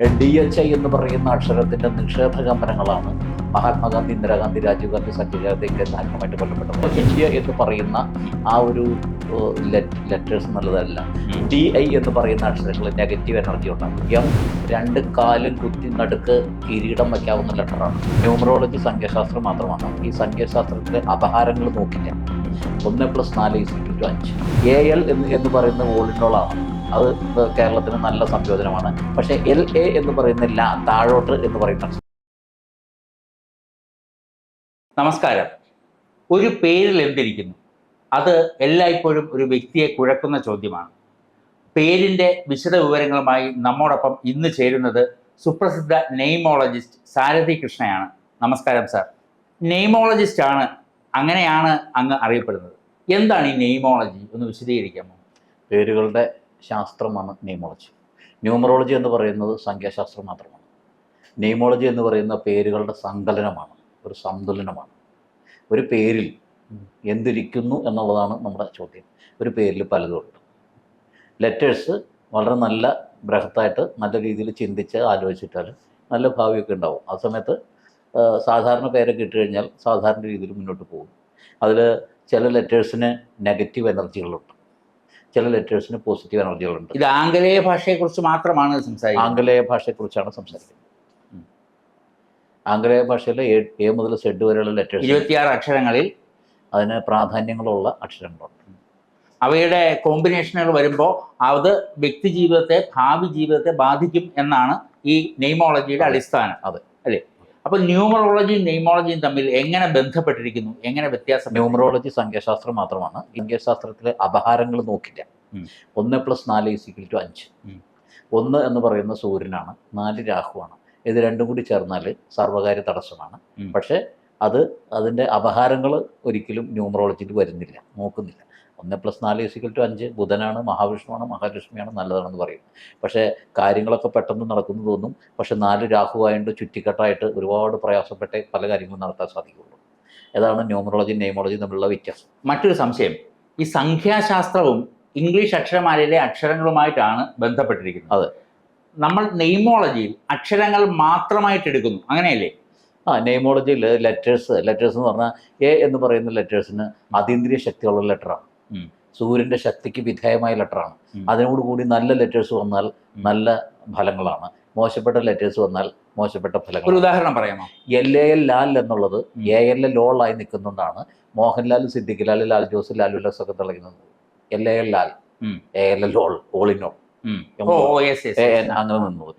D H I എന്ന് പറയുന്ന അക്ഷരത്തിന്റെ നിക്ഷേപ കമ്പനങ്ങളാണ് മഹാത്മാഗാന്ധി ഇന്ദിരാഗാന്ധി രാജീവ് ഗാന്ധി സഞ്ജയ് ഗാന്ധിയൊക്കെ ദാരുണമായിട്ട് കൊല്ലപ്പെട്ടത് ഇന്ത്യ എന്ന് പറയുന്ന ആ ഒരു ലെറ്റേഴ്സ് നല്ലതല്ല ഡി ഐ എന്ന് പറയുന്ന അക്ഷരങ്ങൾ നെഗറ്റീവ് എനർജി ഉണ്ടാകും. എം രണ്ട് കാലും കുത്തി നടുക്ക് കിരീടം വയ്ക്കാവുന്ന ലെറ്ററാണ് ന്യൂമറോളജി സംഖ്യാശാസ്ത്രം മാത്രമാണ്. ഈ സംഖ്യാശാസ്ത്രത്തിലെ അപഹാരങ്ങൾ നോക്കില്ല. ഒന്ന് പ്ലസ് നാല് ഈസ് ടു അഞ്ച്. എ എൽ എന്ന് എന്ന് പറയുന്ന വോളിനോളാണ് അത് കേരളത്തിന് നല്ല സംയോജനമാണ്. പക്ഷെ എൽ എ എന്ന് പറയുന്നില്ല താഴോട്ട് എന്ന് പറയുന്ന നമസ്കാരം. ഒരു പേരിൽ എന്തിരിക്കുന്നു? അത് എല്ലായ്പ്പോഴും ഒരു വ്യക്തിയെ കുഴക്കുന്ന ചോദ്യമാണ്. പേരിന്റെ വിശദ വിവരങ്ങളുമായി നമ്മോടൊപ്പം ഇന്ന് ചേരുന്നത് സുപ്രസിദ്ധ നെയ്മോളജിസ്റ്റ് സാരഥി കൃഷ്ണയാണ്. നമസ്കാരം സാർ. നെയ്മോളജിസ്റ്റ് ആണ് അങ്ങനെയാണ് അങ്ങ് അറിയപ്പെടുന്നത്. എന്താണ് ഈ നെയ്മോളജി? ഒന്ന് വിശദീകരിക്കാമോ? പേരുകളുടെ ശാസ്ത്രമാണ് ന്യൂമോളജി. ന്യൂമറോളജി എന്ന് പറയുന്നത് സംഖ്യാശാസ്ത്രം മാത്രമാണ്. ന്യൂമോളജി എന്ന് പറയുന്ന പേരുകളുടെ സങ്കലനമാണ് ഒരു സന്തുലനമാണ്. ഒരു പേരിൽ എന്തിരിക്കുന്നു എന്നുള്ളതാണ് നമ്മുടെ ചോദ്യം. ഒരു പേരിൽ പലതുമുണ്ട് ലെറ്റേഴ്സ് വളരെ നല്ല ബൃഹത്തായിട്ട് നല്ല രീതിയിൽ ചിന്തിച്ച് ആലോചിച്ചിട്ടാൽ നല്ല ഭാവിയൊക്കെ ഉണ്ടാവും. ആ സമയത്ത് സാധാരണ പേരൊക്കെ ഇട്ട് കഴിഞ്ഞാൽ സാധാരണ രീതിയിൽ മുന്നോട്ട് പോകും. അതിൽ ചില ലെറ്റേഴ്സിന് നെഗറ്റീവ് എനർജികളുണ്ട് ചില ലെറ്റേഴ്സിന് പോസിറ്റീവ് എനർജികളുണ്ട്. ഇത് ആംഗലേയ ഭാഷയെക്കുറിച്ച് മാത്രമാണ് സംസാരിക്കുന്നത്. ആംഗലേയ ഭാഷയെക്കുറിച്ചാണ് സംസാരിക്കുന്നത്. ആംഗലേയ ഭാഷയിലെ എ എ മുതൽ സെഡ് വരെയുള്ള ലെറ്റേഴ്സ് ഇരുപത്തിയാറ് അക്ഷരങ്ങളിൽ അതിന് പ്രാധാന്യങ്ങളുള്ള അക്ഷരങ്ങളുണ്ട്. അവയുടെ കോമ്പിനേഷനുകൾ വരുമ്പോൾ അത് വ്യക്തി ജീവിതത്തെ ഭാവി ജീവിതത്തെ ബാധിക്കും എന്നാണ് ഈ നെയ്മോളജിയുടെ അടിസ്ഥാനം. അത്. അല്ലേ? അപ്പൊ ന്യൂമറോളജിയും നെയ്മോളജിയും തമ്മിൽ എങ്ങനെ ബന്ധപ്പെട്ടിരിക്കുന്നു? എങ്ങനെ വ്യത്യാസം ന്യൂമറോളജി സംഖ്യാശാസ്ത്രം മാത്രമാണ്. സംഖ്യാശാസ്ത്രത്തിലെ അപഹാരങ്ങൾ നോക്കില്ല. ഒന്ന് പ്ലസ് നാല് ഈസിക്കൽ ടു അഞ്ച്. ഒന്ന് എന്ന് പറയുന്ന സൂര്യനാണ് നാല് രാഹുവാണ്. ഇത് രണ്ടും കൂടി ചേർന്നാൽ സർവകാര്യ തടസ്സമാണ്. പക്ഷേ അത് അതിന്റെ അപഹാരങ്ങൾ ഒരിക്കലും ന്യൂമറോളജിയിൽ വരുന്നില്ല നോക്കുന്നില്ല. ഒന്ന് പ്ലസ് നാല് ഈസിക്കൽ ടു അഞ്ച് ബുധനാണ് മഹാവിഷ്ണുവാണ് മഹാലക്ഷ്മിയാണ് നല്ലതാണെന്ന് പറയും. പക്ഷേ കാര്യങ്ങളൊക്കെ പെട്ടെന്ന് നടക്കുന്നു തോന്നും. പക്ഷെ നാല് രാഹുവായതുകൊണ്ട് ചുറ്റിക്കെട്ടായിട്ട് ഒരുപാട് പ്രയാസപ്പെട്ടേ പല കാര്യങ്ങളും നടത്താൻ സാധിക്കുള്ളൂ. ഏതാണ് ന്യൂമറോളജി നെയ്മോളജി തമ്മിലുള്ള വ്യത്യാസം. മറ്റൊരു സംശയം. ഈ സംഖ്യാശാസ്ത്രവും ഇംഗ്ലീഷ് അക്ഷരമാലയിലെ അക്ഷരങ്ങളുമായിട്ടാണ് ബന്ധപ്പെട്ടിരിക്കുന്നത്. അതെ. നമ്മൾ നെയ്മോളജിയിൽ അക്ഷരങ്ങൾ മാത്രമായിട്ട് എടുക്കുന്നു. അങ്ങനെയല്ലേ? ആ നെയ്മോളജിയിൽ ലെറ്റേഴ്സ് ലെറ്റേഴ്സ് എന്ന് പറഞ്ഞാൽ എ എന്ന് പറയുന്ന ലെറ്റേഴ്സിന് അതീന്ദ്രിയ ശക്തിയുള്ള ലെറ്ററാണ് ഉം. സൂര്യന്റെ ശക്തിക്ക് വിധേയമായ ലെറ്ററാണ്. അതിനോട് കൂടി നല്ല ലെറ്റേഴ്സ് വന്നാൽ നല്ല ഫലങ്ങളാണ്. മോശപ്പെട്ട ലെറ്റേഴ്സ് വന്നാൽ മോശപ്പെട്ട ഫലങ്ങൾ ഒരു ഉദാഹരണം പറയാമോ? എൽ എ എൽ ലാൽ എന്നുള്ളത് എ എൽ ലോൾ ആയി നിൽക്കുന്നതാണ് മോഹൻലാൽ സിദ്ദിഖ് ലാൽ ലാൽ ജോസ് ലാൽ ഉല്ലാസ് ഒക്കെ തിളങ്ങുന്നത് L A L Lal A L L ലോൾ ഓളിനോൾ അങ്ങനെ നിന്നത്.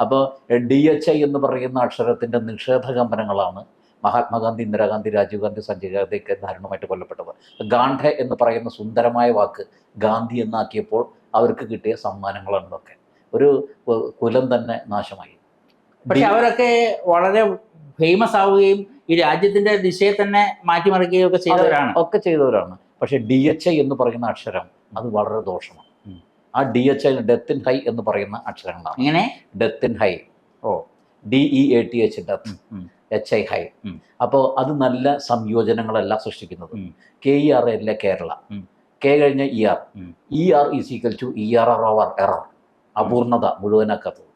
അപ്പോൾ ഡി എച്ച് ഐ എന്ന് പറയുന്ന അക്ഷരത്തിന്റെ നിഷേധകമ്പനങ്ങളാണ് മഹാത്മാഗാന്ധി ഇന്ദിരാഗാന്ധി രാജീവ് ഗാന്ധി സഞ്ജയ് ഗാന്ധിയൊക്കെ ദാരുണമായിട്ട് കൊല്ലപ്പെട്ടവർ. ഗാന്ധെ എന്ന് പറയുന്ന സുന്ദരമായ വാക്ക് ഗാന്ധി എന്നാക്കിയപ്പോൾ അവർക്ക് കിട്ടിയ സമ്മാനങ്ങളാണ് ഇതൊക്കെ ഒരു കുലം തന്നെ നാശമായി. പക്ഷെ അവരൊക്കെ വളരെ ഫേമസ് ആവുകയും ഈ രാജ്യത്തിന്റെ ദിശയെ തന്നെ മാറ്റിമറിക്കുകയും ഒക്കെ ചെയ്തവരാണ്. ഒക്കെ ചെയ്തവരാണ്. പക്ഷെ ഡി എച്ച് ഐ എന്ന് പറയുന്ന അക്ഷരം അത് വളരെ ദോഷമാണ്. ആ D H I death in high എന്ന് പറയുന്ന അക്ഷരങ്ങളാണ്. ഇങ്ങനെ death in high. Oh. D E A T H death. H I high. അപ്പോൾ അത് നല്ല സംയോജനങ്ങളല്ല സൃഷ്ടിക്കുന്നത്. കെ ഇ ആർ അല്ല കേരള? കെ കഴിഞ്ഞ E R E R is equal to E R R over error അപൂർണത മുഴുവനാക്കാത്തത്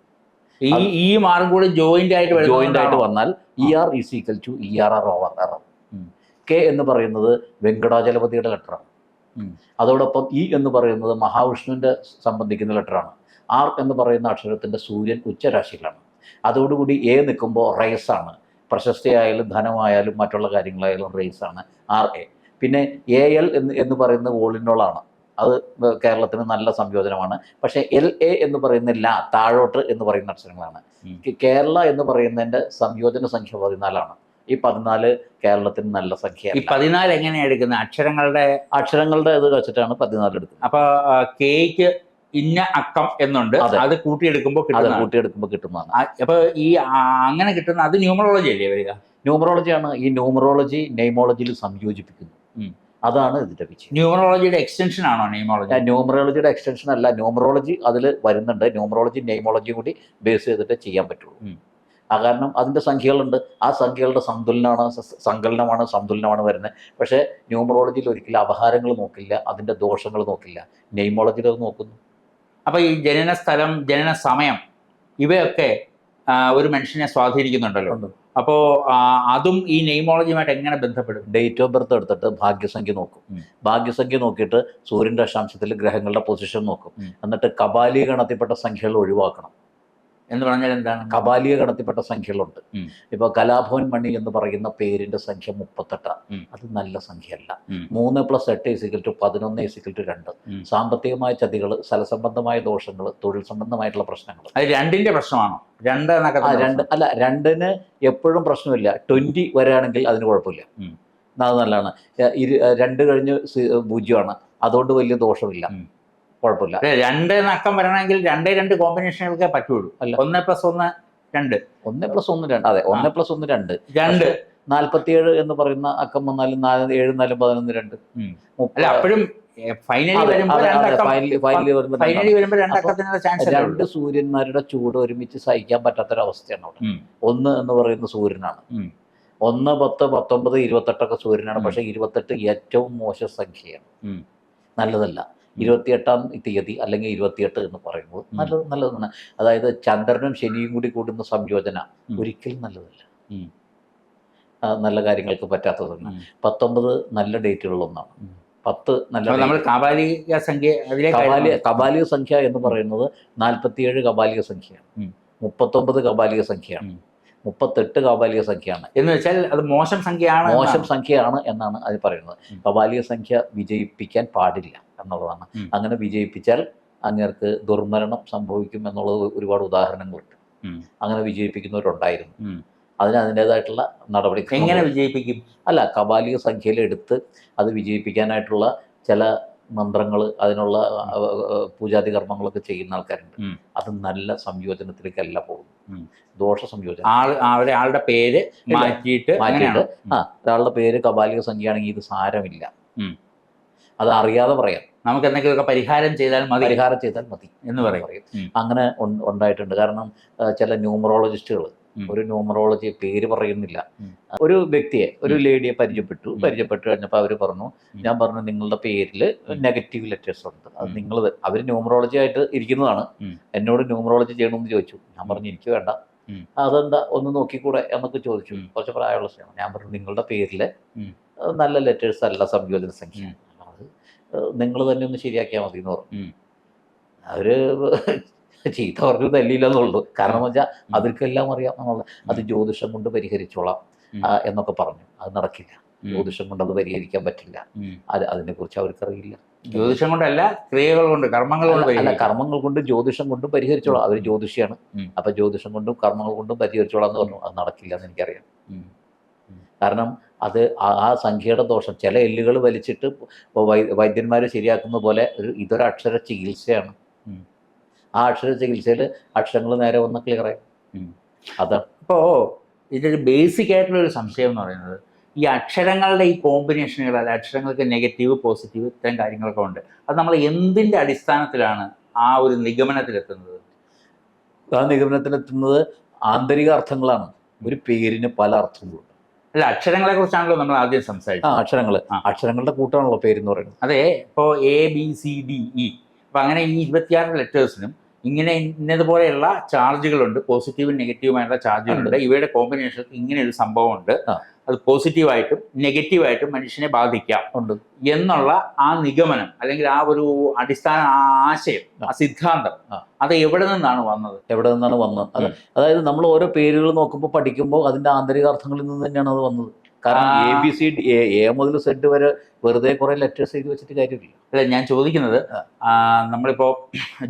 ഈ ഈ മാർഗം കൂടി ജോയിന്റ് ആയിട്ട് ജോയിന്റ് ആയിട്ട് വന്നാൽ E R is equal to E R R over error K എന്ന് പറയുന്നത് വെങ്കടാചലപതിയുടെ ലെറ്ററാണ്. അതോടൊപ്പം ഇ എന്ന് പറയുന്നത് മഹാവിഷ്ണുവിന്റെ സംബന്ധിക്കുന്ന ലെറ്ററാണ് ആർ എന്ന് പറയുന്ന അക്ഷരത്തിന്റെ സൂര്യൻ ഉച്ചരാശിയിലാണ്. അതോടുകൂടി എ നിൽക്കുമ്പോൾ റേസ് ആണ്. പ്രശസ്തിയായാലും ധനമായാലും മറ്റുള്ള കാര്യങ്ങളായാലും റേസ് ആണ്. ആർ എ പിന്നെ എ എൽ എന്ന് എന്ന് പറയുന്നത് ഓളിനോളാണ് അത് കേരളത്തിന് നല്ല സംയോജനമാണ്. പക്ഷേ എൽ എ എന്ന് പറയുന്ന ല താഴോട്ട് എന്ന് പറയുന്ന അക്ഷരങ്ങളാണ്. കേരള എന്ന് പറയുന്നതിന്റെ സംയോജന സംഖ്യ പതിനാലാണ്. ഈ പതിനാല് കേരളത്തിന് നല്ല സംഖ്യ ഈ പതിനാല് എങ്ങനെയാണ് എടുക്കുന്നത്? അക്ഷരങ്ങളുടെ അക്ഷരങ്ങളുടെ ഇത് വെച്ചിട്ടാണ് പതിനാല് എടുക്കുന്നത്. അപ്പോൾ കേക്ക് ഇന്ന അക്കം എന്നുണ്ട്. അതെ. കൂട്ടിയെടുക്കുമ്പോൾ അത് കിട്ടുന്ന കൂട്ടിയെടുക്കുമ്പോൾ കിട്ടുന്നതാണ്. അപ്പൊ ഈ അങ്ങനെ കിട്ടുന്ന അത് ന്യൂമറോളജി അല്ലേ വരിക ന്യൂമറോളജിയാണ്. ഈ ന്യൂമറോളജി നെയ്മോളജിയിൽ സംയോജിപ്പിക്കുന്നു. അതാണ് ഇതിന്റെ വിജയം. ന്യൂമറോളജിയുടെ എക്സ്റ്റൻഷൻ ആണോ നെയ്മോളജി ന്യൂമറോളജിയുടെ എക്സ്റ്റൻഷൻ അല്ല. ന്യൂമറോളജി അതിൽ വരുന്നുണ്ട്. ന്യൂമറോളജി നെയ്മോളജി കൂടി ബേസ് ചെയ്തിട്ട് ചെയ്യാൻ പറ്റുള്ളൂ. ആ കാരണം അതിന്റെ സംഖ്യകളുണ്ട്. ആ സംഖ്യകളുടെ സന്തുലനമാണ് സങ്കലനമാണ് സന്തുലനമാണ് വരുന്നത്. പക്ഷേ ന്യൂമറോളജിയിൽ ഒരിക്കലും അപഹാരങ്ങൾ നോക്കില്ല. അതിന്റെ ദോഷങ്ങൾ നോക്കില്ല. നെയ്മോളജിയിൽ അത് നോക്കുന്നു. അപ്പൊ ഈ ജനന സ്ഥലം ജനന സമയം ഇവയൊക്കെ ഒരു മനുഷ്യനെ സ്വാധീനിക്കുന്നുണ്ടല്ലോ. അപ്പോൾ അപ്പോ അതും ഈ നെയ്മോളജിയുമായിട്ട് എങ്ങനെ ബന്ധപ്പെടും? ഡേറ്റ് ഓഫ് ബർത്ത് എടുത്തിട്ട് ഭാഗ്യസംഖ്യ നോക്കും. ഭാഗ്യസംഖ്യ നോക്കിയിട്ട് സൂര്യന്റെ അക്ഷാംശത്തിൽ ഗ്രഹങ്ങളുടെ പൊസിഷൻ നോക്കും. എന്നിട്ട് കപാലി ഗണത്തിൽപ്പെട്ട സംഖ്യകൾ ഒഴിവാക്കണം. എന്ന് പറഞ്ഞാൽ എന്താണ്? കപാലിക കടത്തിപ്പെട്ട സംഖ്യകളുണ്ട്. ഇപ്പൊ കലാഭവൻ മണി എന്ന് പറയുന്ന പേരിന്റെ സംഖ്യ മുപ്പത്തെട്ടാണ്. അത് നല്ല സംഖ്യയല്ല. മൂന്ന് പ്ലസ് എട്ട് ഇസിക്കൽ ടു പതിനൊന്ന് ഇസിക്കൽ ടു രണ്ട്. സാമ്പത്തികമായ ചതികൾ സ്ഥലസംബന്ധമായ ദോഷങ്ങൾ തൊഴിൽ സംബന്ധമായിട്ടുള്ള പ്രശ്നങ്ങൾ അത് രണ്ടിന്റെ പ്രശ്നമാണോ? രണ്ട് എന്നൊക്കെ രണ്ട് അല്ല രണ്ടിന് എപ്പോഴും പ്രശ്നമില്ല. ട്വന്റി വരികയാണെങ്കിൽ അതിന് കുഴപ്പമില്ല. അത് നല്ലതാണ്. രണ്ട് കഴിഞ്ഞ് പൂജ്യമാണ്. അതുകൊണ്ട് വലിയ ദോഷമില്ല. കുഴപ്പമില്ല. രണ്ട് നക്കം വരണമെങ്കിൽ രണ്ടേ രണ്ട് കോമ്പിനേഷനുകൾക്കേ പറ്റുള്ളൂ. അല്ല. ഒന്ന് പ്ലസ് ഒന്ന് രണ്ട്. ഒന്ന് പ്ലസ് ഒന്ന് രണ്ട്. അതെ ഒന്ന് പ്ലസ് ഒന്ന് രണ്ട്. രണ്ട്. നാല്പത്തിയേഴ് എന്ന് പറയുന്ന അക്കം വന്നാലും നാല് ഏഴ് നാലും പതിനൊന്ന് രണ്ട്. അല്ല അപ്പോഴും രണ്ട് സൂര്യന്മാരുടെ ചൂട് ഒരുമിച്ച് സഹിക്കാൻ പറ്റാത്തൊരവസ്ഥയാണ് അവിടെ. ഒന്ന് എന്ന് പറയുന്ന സൂര്യനാണ്. ഒന്ന് പത്ത് പത്തൊമ്പത് ഇരുപത്തെട്ടൊക്കെ സൂര്യനാണ്. പക്ഷെ ഇരുപത്തെട്ട് ഏറ്റവും മോശ സംഖ്യയാണ്. നല്ലതല്ല. ഇരുപത്തിയെട്ടാം തീയതി അല്ലെങ്കിൽ ഇരുപത്തിയെട്ട് എന്ന് പറയുന്നത് ഉം. നല്ലത് നല്ലതാണ്. അതായത് ചന്ദ്രനും ശനിയും കൂടി കൂടുന്ന സംയോജന ഒരിക്കലും നല്ലതല്ല. നല്ല കാര്യങ്ങൾക്ക് പറ്റാത്തതാണ്. പത്തൊമ്പത് നല്ല ഡേറ്റുകളൊന്നാണ്. പത്ത് നല്ല കപാലിക സംഖ്യ കപാലിക കപാലിക സംഖ്യ എന്ന് പറയുന്നത് നാൽപ്പത്തിയേഴ് കപാലിക സംഖ്യയാണ്. മുപ്പത്തൊമ്പത് കപാലിക സംഖ്യയാണ്. മുപ്പത്തെട്ട് കപാലിക സംഖ്യയാണ്. എന്ന് വെച്ചാൽ അത് മോശം സംഖ്യയാണ് മോശം സംഖ്യയാണ് എന്നാണ് അത് പറയുന്നത്. കപാലിക സംഖ്യ വിജയിപ്പിക്കാൻ പാടില്ല. എന്നുള്ളതാണ്. അങ്ങനെ വിജയിപ്പിച്ചാൽ അങ്ങേർക്ക് ദുർമരണം സംഭവിക്കും എന്നുള്ളത് ഒരുപാട് ഉദാഹരണങ്ങളുണ്ട്. അങ്ങനെ വിജയിപ്പിക്കുന്നവരുണ്ടായിരുന്നു. അതിന് അതിന്റെതായിട്ടുള്ള നടപടി എങ്ങനെ വിജയിപ്പിക്കും? അല്ല കപാലിക സംഖ്യയിലെടുത്ത് അത് വിജയിപ്പിക്കാനായിട്ടുള്ള ചില മന്ത്രങ്ങൾ അതിനുള്ള പൂജാതി കർമ്മങ്ങളൊക്കെ ചെയ്യുന്ന ആൾക്കാരുണ്ട്. അത് നല്ല സംയോജനത്തിലേക്കല്ല പോകും ദോഷ സംയോജനം. അവരെ ആളുടെ പേര് മാറ്റിയിട്ട് മാറ്റിയിട്ട്. ആ ഒരാളുടെ പേര് കപാലിക സംഖ്യയാണെങ്കിൽ ഇത് സാരമില്ല. അത് അറിയാതെ പറയാം. നമുക്ക് എന്തെങ്കിലുമൊക്കെ പരിഹാരം ചെയ്താൽ മതി. പരിഹാരം ചെയ്താൽ മതി എന്ന് പറയും. അങ്ങനെ ഉണ്ടായിട്ടുണ്ട്. കാരണം ചില ന്യൂമറോളജിസ്റ്റുകൾ ഒരു ന്യൂമറോളജി പേര് പറയുന്നില്ല. ഒരു വ്യക്തിയെ ഒരു. ലേഡിയെ പരിചയപ്പെട്ടു. പരിചയപ്പെട്ടു കഴിഞ്ഞപ്പോൾ അവർ പറഞ്ഞു ഞാൻ പറഞ്ഞു നിങ്ങളുടെ പേരിൽ നെഗറ്റീവ് ലെറ്റേഴ്സ് ഉണ്ട്. അത്. നിങ്ങൾ അവർ ന്യൂമറോളജി ആയിട്ട് ഇരിക്കുന്നതാണ്. എന്നോട് ന്യൂമറോളജി ചെയ്യണമെന്ന് ചോദിച്ചു. ഞാൻ പറഞ്ഞു എനിക്ക് വേണ്ട. അതെന്താ? ഒന്ന് നോക്കിക്കൂടെ? എന്നൊക്കെ ചോദിച്ചു. കുറച്ച് പ്രായമുള്ള സ്ത്രീയാണ് ഞാൻ പറഞ്ഞു നിങ്ങളുടെ പേരിൽ നല്ല ലെറ്റേഴ്സ് അല്ല സംയോജന സംഖ്യ. നിങ്ങൾ തന്നെ ഒന്ന് ശരിയാക്കിയാൽ മതി എന്ന് പറഞ്ഞു. അവർ ചീത്ത പറഞ്ഞു തല്ലിയില്ലെന്നുള്ളൂ കാരണം വെച്ചാൽ. അവർക്കെല്ലാം അറിയാം. എന്നുള്ളത് അത് ജ്യോതിഷം കൊണ്ട് പരിഹരിച്ചോളാം. എന്നൊക്കെ പറഞ്ഞു. അത് നടക്കില്ല. ജ്യോതിഷം കൊണ്ട് അത് പരിഹരിക്കാൻ പറ്റില്ല. അത് അത് അതിനെക്കുറിച്ച് അവർക്കറിയില്ല. ജ്യോതിഷം കൊണ്ടല്ല ക്രിയകൾ കൊണ്ട് കർമ്മങ്ങൾ കൊണ്ട് അല്ല, കർമ്മങ്ങൾ കൊണ്ട് ജ്യോതിഷം കൊണ്ടും പരിഹരിച്ചോളാം. അവർ ജ്യോതിഷിയാണ്. അപ്പൊ ജ്യോതിഷം കൊണ്ടും കർമ്മങ്ങൾ കൊണ്ടും പരിഹരിച്ചോളാം എന്ന് പറഞ്ഞു. അത് നടക്കില്ല എന്ന് എനിക്കറിയാം. കാരണം അത് ആ- സംഖ്യയുടെ ദോഷം. ചില എല്ലുകൾ വലിച്ചിട്ട് ഇപ്പോൾ വൈ വൈദ്യന്മാർ ശരിയാക്കുന്ന പോലെ ഒരു ഇതൊരു അക്ഷര ചികിത്സയാണ്. ആ അക്ഷര ചികിത്സയിൽ അക്ഷരങ്ങൾ നേരെ വന്ന് ക്ലിയർ ആയി. അതാണ് അപ്പോൾ ഇതൊരു ബേസിക് ആയിട്ടുള്ള ഒരു സംശയം എന്ന് പറയുന്നത് ഈ അക്ഷരങ്ങളുടെ ഈ കോമ്പിനേഷനുകൾ അല്ല അക്ഷരങ്ങൾക്ക് നെഗറ്റീവ് പോസിറ്റീവ് ഇത്തരം കാര്യങ്ങളൊക്കെ ഉണ്ട്. അത് നമ്മൾ എന്തിന്റെ അടിസ്ഥാനത്തിലാണ് ആ ഒരു നിഗമനത്തിലെത്തുന്നത്? ആ നിഗമനത്തിലെത്തുന്നത് ആന്തരിക അർത്ഥങ്ങളാണ്. ഒരു പേരിന് പല അർത്ഥങ്ങളുണ്ട് അല്ല അക്ഷരങ്ങളെ കുറിച്ചാണല്ലോ നമ്മൾ ആദ്യം സംസാരിച്ചത്. അക്ഷരങ്ങൾ അക്ഷരങ്ങളുടെ അക്ഷരങ്ങളുടെ കൂട്ടാണല്ലോ എന്ന് പറയുന്നത്. അതെ ഇപ്പോൾ A B C D E അപ്പം അങ്ങനെ ഈ ഇരുപത്തിയാറ് ലെറ്റേഴ്സിനും ഇങ്ങനെ ഇന്നതുപോലെയുള്ള ചാർജുകളുണ്ട് പോസിറ്റീവും നെഗറ്റീവുമായിട്ടുള്ള ചാർജുകളുണ്ട് ഇവയുടെ കോമ്പിനേഷൻ ഇങ്ങനെ ഒരു സംഭവമുണ്ട്. അത് പോസിറ്റീവായിട്ടും നെഗറ്റീവായിട്ടും മനുഷ്യനെ ബാധിക്കാം. ഉണ്ട്. എന്നുള്ള ആ നിഗമനം അല്ലെങ്കിൽ ആ ഒരു അടിസ്ഥാന ആശയം ആ. സിദ്ധാന്തം അത് എവിടെ നിന്നാണ് വന്നത്? എവിടെ നിന്നാണ് വന്നത്? അത്. അതായത് നമ്മൾ ഓരോ പേരുകൾ നോക്കുമ്പോൾ പഠിക്കുമ്പോൾ അതിന്റെ ആന്തരികാർത്ഥങ്ങളിൽ നിന്ന് തന്നെയാണ് അത് വന്നത്. കാരണം എ ബി സി എ മുതൽ സെഡ് വരെ വെറുതെ കുറെ ലെറ്റേഴ്സ് എഴുതി വെച്ചിട്ട് കാര്യമില്ല. അല്ല ഞാൻ ചോദിക്കുന്നത് നമ്മളിപ്പോ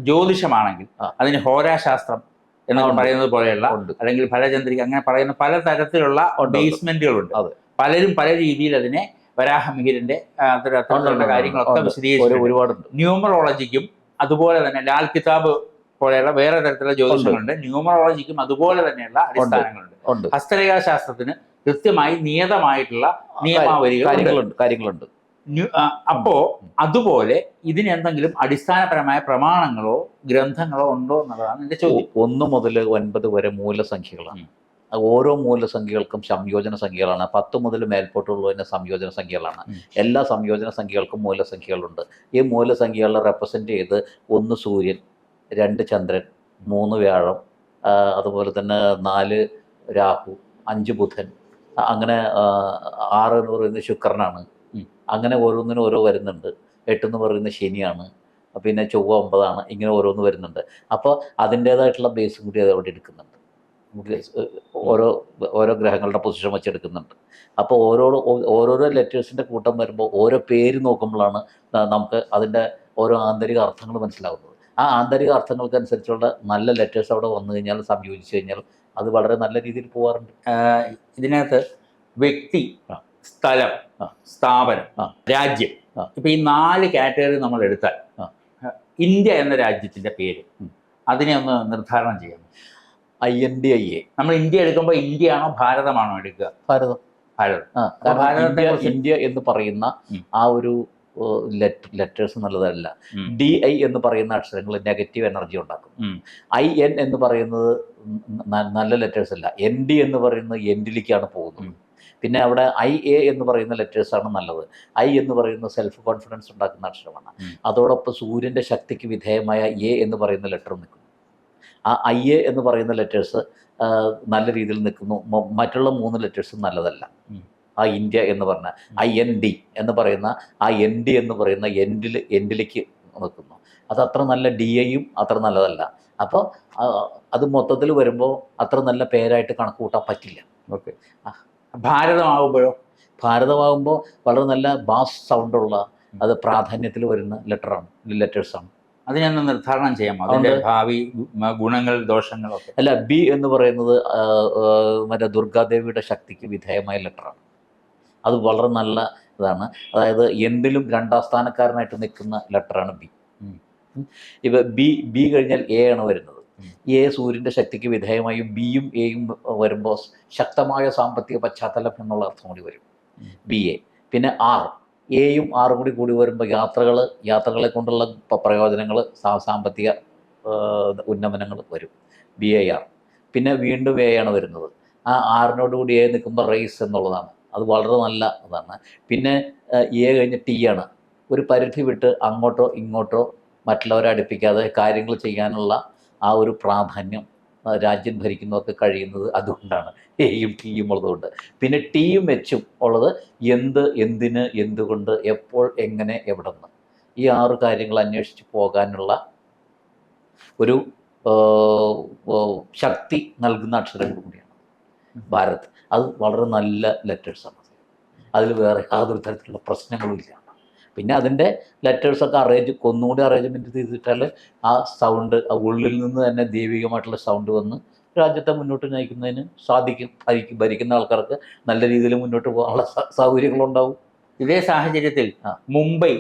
ജ്യോതിഷമാണെങ്കിൽ. അതിന് ഹോരാശാസ്ത്രം എന്നൊക്കെ പറയുന്നത് പോലെയുള്ള അല്ലെങ്കിൽ ഫലചന്ദ്രിക അങ്ങനെ പറയുന്ന പല തരത്തിലുള്ള. ബേസ്മെന്റുകളുണ്ട് പലരും പല രീതിയിൽ അതിനെ വരാഹമിഹിരന്റെ അത്തരത്തിലുള്ള കാര്യങ്ങളൊക്കെ വിശദീകരിച്ചു ഒരുപാടുണ്ട്. ന്യൂമറോളജിക്കും അതുപോലെ തന്നെ ലാൽ കിതാബ് പോലെയുള്ള വേറെ തരത്തിലുള്ള ജ്യോതിഷങ്ങളുണ്ട്. ന്യൂമറോളജിക്കും അതുപോലെ തന്നെയുള്ള അടിസ്ഥാനങ്ങളുണ്ട്. ഹസ്തരേഖാ ഹസ്തരേഖാശാസ്ത്രത്തിന് കൃത്യമായി നിയതമായിട്ടുള്ള നിയമാവലികൾ കാര്യങ്ങളുണ്ട് കാര്യങ്ങളുണ്ട്. അപ്പോ അതുപോലെ ഇതിനെന്തെങ്കിലും അടിസ്ഥാനപരമായ പ്രമാണങ്ങളോ ഗ്രന്ഥങ്ങളോ ഉണ്ടോ എന്നുള്ളതാണ് എന്റെ ചോദ്യം. ഒന്ന് മുതൽ ഒൻപത് വരെ മൂലസംഖ്യകളാണ് ഓരോ മൂലസംഖ്യകൾക്കും സംയോജന സംഖ്യകളാണ്. പത്ത് മുതൽ മേൽപോട്ടുള്ളതിന് സംയോജന സംഖ്യകളാണ്. എല്ലാ സംയോജന സംഖ്യകൾക്കും മൂലസംഖ്യകളുണ്ട് ഈ മൂലസംഖ്യകളെ റെപ്രസെന്റ് ചെയ്ത് ഒന്ന് സൂര്യൻ രണ്ട് ചന്ദ്രൻ മൂന്ന് വ്യാഴം അതുപോലെ തന്നെ നാല് രാഹു അഞ്ച് ബുധൻ അങ്ങനെ ആറ് എന്ന് പറയുന്നത് ശുക്രനാണ്. അങ്ങനെ ഓരോന്നിനും ഓരോ വരുന്നുണ്ട്. എട്ടെന്ന് പറയുന്ന ശനിയാണ്. പിന്നെ ചൊവ്വ ഒമ്പതാണ്. ഇങ്ങനെ ഓരോന്ന് വരുന്നുണ്ട്. അപ്പോൾ അതിന്റേതായിട്ടുള്ള ബേസും കൂടി അതവിടെ എടുക്കുന്നുണ്ട്. ഓരോ ഓരോ ഗ്രഹങ്ങളുടെ പൊസിഷൻ വെച്ചെടുക്കുന്നുണ്ട് അപ്പോൾ ഓരോ ഓരോരോ ലെറ്റേഴ്സിന്റെ കൂട്ടം വരുമ്പോൾ ഓരോ പേര് നോക്കുമ്പോഴാണ് നമുക്ക് അതിന്റെ ഓരോ ആന്തരിക അർത്ഥങ്ങൾ മനസ്സിലാവുന്നത്. ആ ആന്തരിക അർത്ഥങ്ങൾക്കനുസരിച്ചുള്ള നല്ല ലെറ്റേഴ്സ് അവിടെ വന്നു കഴിഞ്ഞാൽ സംയോജിച്ച് കഴിഞ്ഞാൽ അത് വളരെ നല്ല രീതിയിൽ പോകാറുണ്ട് ഇതിനകത്ത് വ്യക്തി. സ്ഥലം ആ. സ്ഥാപനം ആ. രാജ്യം. ഇപ്പൊ ഈ നാല് കാറ്റഗറി നമ്മൾ എടുത്താൽ. ഇന്ത്യ എന്ന രാജ്യത്തിന്റെ പേര് അതിനെ ഒന്ന് നിർദ്ധാരണം ചെയ്യാം I N D I A നമ്മൾ ഇന്ത്യ എടുക്കുമ്പോൾ ഇന്ത്യയാണോ ഭാരതമാണോ എടുക്കുക ഭാരതം ഭാരതം ഇന്ത്യ എന്ന് പറയുന്ന ആ ഒരു ലെറ്റേഴ്സ് എന്നുള്ളതല്ല. ഡി ഐ എന്ന് പറയുന്ന അക്ഷരങ്ങൾ നെഗറ്റീവ് എനർജി ഉണ്ടാക്കും. ഐ എൻ എന്ന് പറയുന്നത് നല്ല ലെറ്റേഴ്സ് അല്ല എൻ ഡി എന്ന് പറയുന്നത് എൻഡിലേക്കാണ് പോകുന്നത്. പിന്നെ അവിടെ ഐ എ എന്ന് പറയുന്ന ലെറ്റേഴ്സാണ് നല്ലത്. ഐ എന്ന് പറയുന്ന സെൽഫ് കോൺഫിഡൻസ് ഉണ്ടാക്കുന്ന അക്ഷരമാണ്. അതോടൊപ്പം സൂര്യന്റെ ശക്തിക്ക് വിധേയമായ എ എന്ന് പറയുന്ന ലെറ്റർ നിൽക്കുന്നു. ആ ഐ എ എന്ന് പറയുന്ന ലെറ്റേഴ്സ് നല്ല രീതിയിൽ നിൽക്കുന്നു. മറ്റുള്ള മൂന്ന് ലെറ്റേഴ്സും നല്ലതല്ല. ആ ഇന്ത്യ എന്ന് പറഞ്ഞ ഐ എൻ ഡി എന്ന് പറയുന്ന ആ എൻ ഡി എന്ന് പറയുന്ന എൻഡിൽ എൻഡിലേക്ക് നിൽക്കുന്നു. അത് അത്ര നല്ല ഡി ഐയും അത്ര നല്ലതല്ല. അപ്പോൾ അത് മൊത്തത്തിൽ വരുമ്പോൾ അത്ര നല്ല പേരായിട്ട് കണക്ക് കൂട്ടാൻ പറ്റില്ല. ഓക്കെ. ഭാരതമാകുമ്പോഴോ ഭാരതമാകുമ്പോൾ വളരെ നല്ല ബാസ് സൗണ്ടുള്ള അത് പ്രാധാന്യത്തിൽ വരുന്ന ലെറ്ററാണ് ലെറ്റേഴ്സാണ്. അത് ഞാൻ നിർദ്ധാരണം ചെയ്യാം. അതിന്റെ ഭാവി ഗുണങ്ങൾ ദോഷങ്ങളൊക്കെ. അല്ല ബി എന്ന് പറയുന്നത് മറ്റേ ദുർഗാദേവിയുടെ ശക്തിക്ക് വിധേയമായ ലെറ്ററാണ്. അത് വളരെ നല്ല ഇതാണ്. അതായത് എന്തിലും രണ്ടാം സ്ഥാനക്കാരനായിട്ട് നിൽക്കുന്ന ലെറ്ററാണ് ബി. ഇപ്പം ബി ബി കഴിഞ്ഞാൽ എ ആണ് വരുന്നത്. എ സൂര്യന്റെ ശക്തിക്ക് വിധേയമായും ബിയും എയും വരുമ്പോൾ ശക്തമായ സാമ്പത്തിക പശ്ചാത്തലം എന്നുള്ള അർത്ഥം കൂടി വരും. ബി എ പിന്നെ ആർ എയും ആറും കൂടി കൂടി വരുമ്പോൾ യാത്രകൾ യാത്രകളെ കൊണ്ടുള്ള പ്രയോജനങ്ങൾ സാമ്പത്തിക ഉന്നമനങ്ങൾ വരും. ബി എ ആർ പിന്നെ വീണ്ടും എ ആണ് വരുന്നത്. ആ ആറിനോട് കൂടി എ നിൽക്കുമ്പോൾ റേസ് എന്നുള്ളതാണ്. അത് വളരെ നല്ല ഇതാണ് പിന്നെ എ കഴിഞ്ഞ് ടി ആണ്. ഒരു പരിധി വിട്ട് അങ്ങോട്ടോ ഇങ്ങോട്ടോ മറ്റുള്ളവരെ അടുപ്പിക്കാതെ കാര്യങ്ങൾ ചെയ്യാനുള്ള ആ ഒരു പ്രാധാന്യം രാജ്യം ഭരിക്കുന്നവർക്ക് കഴിയുന്നത് അതുകൊണ്ടാണ്. എയും ടിയും ഉള്ളതുകൊണ്ട് പിന്നെ ടിയും എച്ചും ഉള്ളത് എന്ത് എന്തിന് എന്തുകൊണ്ട് എപ്പോൾ എങ്ങനെ എവിടെ നിന്ന് ഈ ആറ് കാര്യങ്ങൾ അന്വേഷിച്ച് പോകാനുള്ള ഒരു ശക്തി നൽകുന്ന അക്ഷരങ്ങൾ കൂടിയാണ് ഭാരത്. അത് വളരെ നല്ല ലെറ്റേഴ്സാണ് അതിൽ വേറെ യാതൊരു തരത്തിലുള്ള പ്രശ്നങ്ങളും ഇല്ല. പിന്നെ അതിന്റെ ലെറ്റേഴ്സൊക്കെ അറേഞ്ച് കൊന്നുകൂടി അറേഞ്ച്മെന്റ് ചെയ്തിട്ടാൽ ആ സൗണ്ട് ആ ഉള്ളിൽ നിന്ന് തന്നെ ദൈവികമായിട്ടുള്ള സൗണ്ട് വന്ന് രാജ്യത്തെ മുന്നോട്ട് നയിക്കുന്നതിന് സാധിക്കും. ഭരിക്കും ഭരിക്കുന്ന ആൾക്കാർക്ക് നല്ല രീതിയിൽ മുന്നോട്ട് പോകാനുള്ള സൗകര്യങ്ങളുണ്ടാവും. ഇതേ സാഹചര്യത്തിൽ മുംബൈ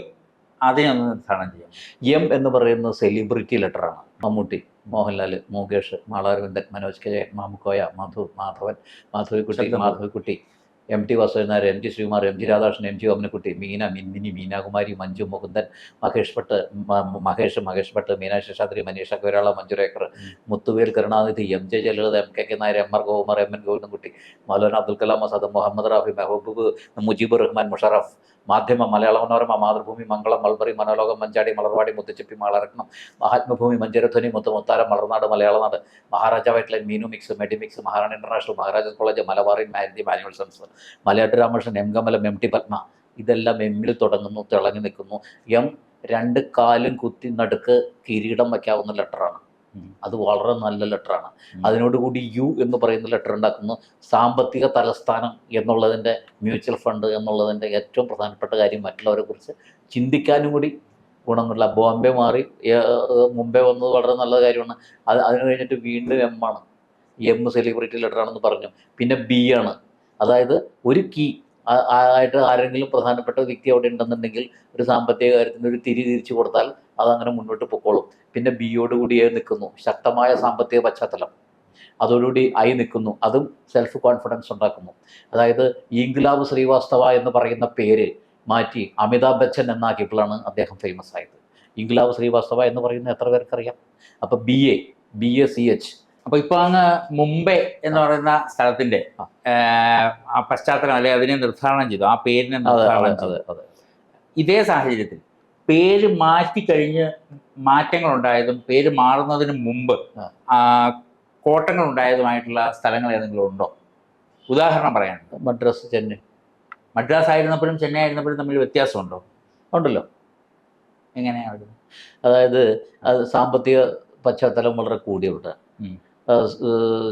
അതിനൊന്ന് നിർദ്ധാരണം ചെയ്യാം. എം എന്ന് പറയുന്ന celebrity ലെറ്ററാണ് Mammootty Mohanlal Mukesh Mala Aravindan Manoj K Jayan Mamukkoya Madhu Madhavan Madhavikutty Madhavikutty. M T Vasudevan Nair M G Sreekumar M G Radhakrishnan M G Omanakutty Meena Minmini Meenakumari Manju Mukundan Mahesh Bhatt Mahesh Mahesh Bhatt Meenakshi Shastri Manisha Koirala Manjrekar Muthuvel Karunanidhi M J Jayalalitha M K K Nair M R Gokumar M N Govindankutty Maulana Abdul Kalam Azad Mohammed Rafi Mehboob Mujib Rahman Musharraf Madhyama Malayala Manorama Mathrubhumi Mangalam mulberry Manolokam Manjadi Malarvadi Muthuchippi Malaratnam Mahatmabhumi Manjaradhwani Muthu Mutharam Malarnadu Malayalanadu മഹാരാജാവായിട്ടുള്ള Meenu mix Medimix Maharana international Maharajas college മലബാറിൻ Maruti manual sense Malayattoor Ramakrishnan M Kamalam M T Padma ഇതെല്ലാം എമ്മിൽ തുടങ്ങുന്നു തിളങ്ങി നിൽക്കുന്നു M രണ്ട് കാലും കുത്തി നടുക്ക് കിരീടം വയ്ക്കാവുന്ന ലെറ്ററാണ്. അത് വളരെ നല്ല ലെറ്ററാണ് അതിനോട് അതിനോടുകൂടി യു എന്ന് പറയുന്ന ലെറ്റർ ഉണ്ടാക്കുന്നു. സാമ്പത്തിക തലസ്ഥാനം എന്നുള്ളതിന്റെ മ്യൂച്വൽ ഫണ്ട് എന്നുള്ളതിന്റെ ഏറ്റവും പ്രധാനപ്പെട്ട കാര്യം മറ്റുള്ളവരെ കുറിച്ച് ചിന്തിക്കാനും കൂടി ഗുണമുള്ള ബോംബെ മാറി മുംബൈ വന്നത് വളരെ നല്ല കാര്യമാണ്. അത് അതിന് കഴിഞ്ഞിട്ട് വീണ്ടും എം ആണ്. എം സെലിബ്രിറ്റി ലെറ്ററാണെന്ന് പറഞ്ഞു. പിന്നെ ബി ആണ്. അതായത് ഒരു കീ ആയിട്ട് ആരെങ്കിലും പ്രധാനപ്പെട്ട വ്യക്തി അവിടെ ഉണ്ടെന്നുണ്ടെങ്കിൽ ഒരു സാമ്പത്തിക കാര്യത്തിന് ഒരു തിരി തിരിച്ചു കൊടുത്താൽ അതങ്ങനെ മുന്നോട്ട് പൊക്കോളും. പിന്നെ ബിയോട് കൂടി എ നിൽക്കുന്നു. ശക്തമായ സാമ്പത്തിക പശ്ചാത്തലം. അതോടുകൂടി ആയി നിൽക്കുന്നു. അതും സെൽഫ് കോൺഫിഡൻസ് ഉണ്ടാക്കുന്നു. അതായത് ഈങ്കുലാബ് ശ്രീവാസ്തവ എന്ന് പറയുന്ന പേര് മാറ്റി അമിതാഭ് ബച്ചൻ എന്നാക്കിയപ്പോഴാണ് അദ്ദേഹം ഫേമസ് ആയത്. ഇംഗ്ലാവ് ശ്രീവാസ്തവ എന്ന് പറയുന്ന എത്ര പേർക്കറിയാം? അപ്പോൾ B A B A C H അപ്പൊ ഇപ്പൊ അങ്ങ് മുംബൈ എന്ന് പറയുന്ന സ്ഥലത്തിന്റെ ആ. പശ്ചാത്തലം അല്ലെ അതിനെ നിർദ്ധാരണം ചെയ്തു ആ പേരിനെ നിർദ്ധാരണം ചെയ്തു. ഇതേ സാഹചര്യത്തിൽ പേര് മാറ്റി കഴിഞ്ഞ് മാറ്റങ്ങൾ ഉണ്ടായതും പേര് മാറുന്നതിന് മുമ്പ് കോട്ടങ്ങൾ ഉണ്ടായതുമായിട്ടുള്ള സ്ഥലങ്ങൾ ഏതെങ്കിലും ഉണ്ടോ? ഉദാഹരണം പറയാൻ മദ്രാസ് ചെന്നൈ. മദ്രാസ് ആയിരുന്നപ്പോഴും ചെന്നൈ ആയിരുന്നപ്പോഴും തമ്മിൽ വ്യത്യാസമുണ്ടോ? ഉണ്ടല്ലോ. എങ്ങനെയാണ്? അതായത് അത് സാമ്പത്തിക പശ്ചാത്തലം വളരെ ഏഹ്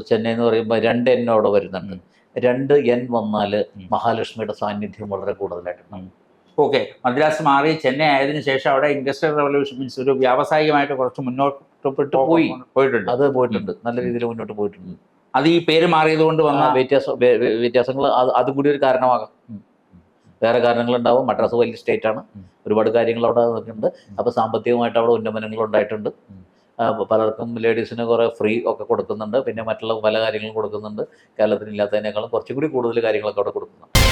ചെന്നൈ എന്ന് പറയുമ്പോൾ രണ്ട് എൻ അവിടെ വരുന്നുണ്ട്. രണ്ട് എൻ വന്നാൽ മഹാലക്ഷ്മിയുടെ സാന്നിധ്യം വളരെ കൂടുതലായിട്ടുണ്ട് ഓക്കെ. മദ്രാസ് മാറി ചെന്നൈ ആയതിനു ശേഷം അവിടെ ഇൻഡസ്ട്രിയൽ റവല്യൂഷൻ മീൻസ് ഒരു വ്യാവസായികമായിട്ട് കുറച്ച് മുന്നോട്ട് പോയി. പോയിട്ടുണ്ട്. അത് പോയിട്ടുണ്ട്. നല്ല രീതിയിൽ മുന്നോട്ട് പോയിട്ടുണ്ട്. അത് ഈ പേര് മാറിയത് കൊണ്ട് വന്ന വ്യത്യാസ വ്യത്യാസം വ്യ- വ്യ- വ്യത്യാസങ്ങൾ അത് കൂടി ഒരു കാരണമാകാം. വേറെ കാരണങ്ങളുണ്ടാവും. മദ്രാസ് വലിയ സ്റ്റേറ്റ് ആണ്. ഒരുപാട് കാര്യങ്ങൾ അവിടെ നടക്കുന്നുണ്ട്. അപ്പോൾ സാമ്പത്തികമായിട്ട് അവിടെ ഉന്നമനങ്ങൾ ഉണ്ടായിട്ടുണ്ട്. പലർക്കും ലേഡീസിന് കുറേ ഫ്രീ ഒക്കെ കൊടുക്കുന്നുണ്ട്. പിന്നെ മറ്റുള്ള പല കാര്യങ്ങളും കൊടുക്കുന്നുണ്ട്. കേരളത്തിന് ഇല്ലാത്തതിനേക്കാളും കുറച്ചും കൂടി കൂടുതൽ കാര്യങ്ങളൊക്കെ അവിടെ കൊടുക്കുന്നുണ്ട്.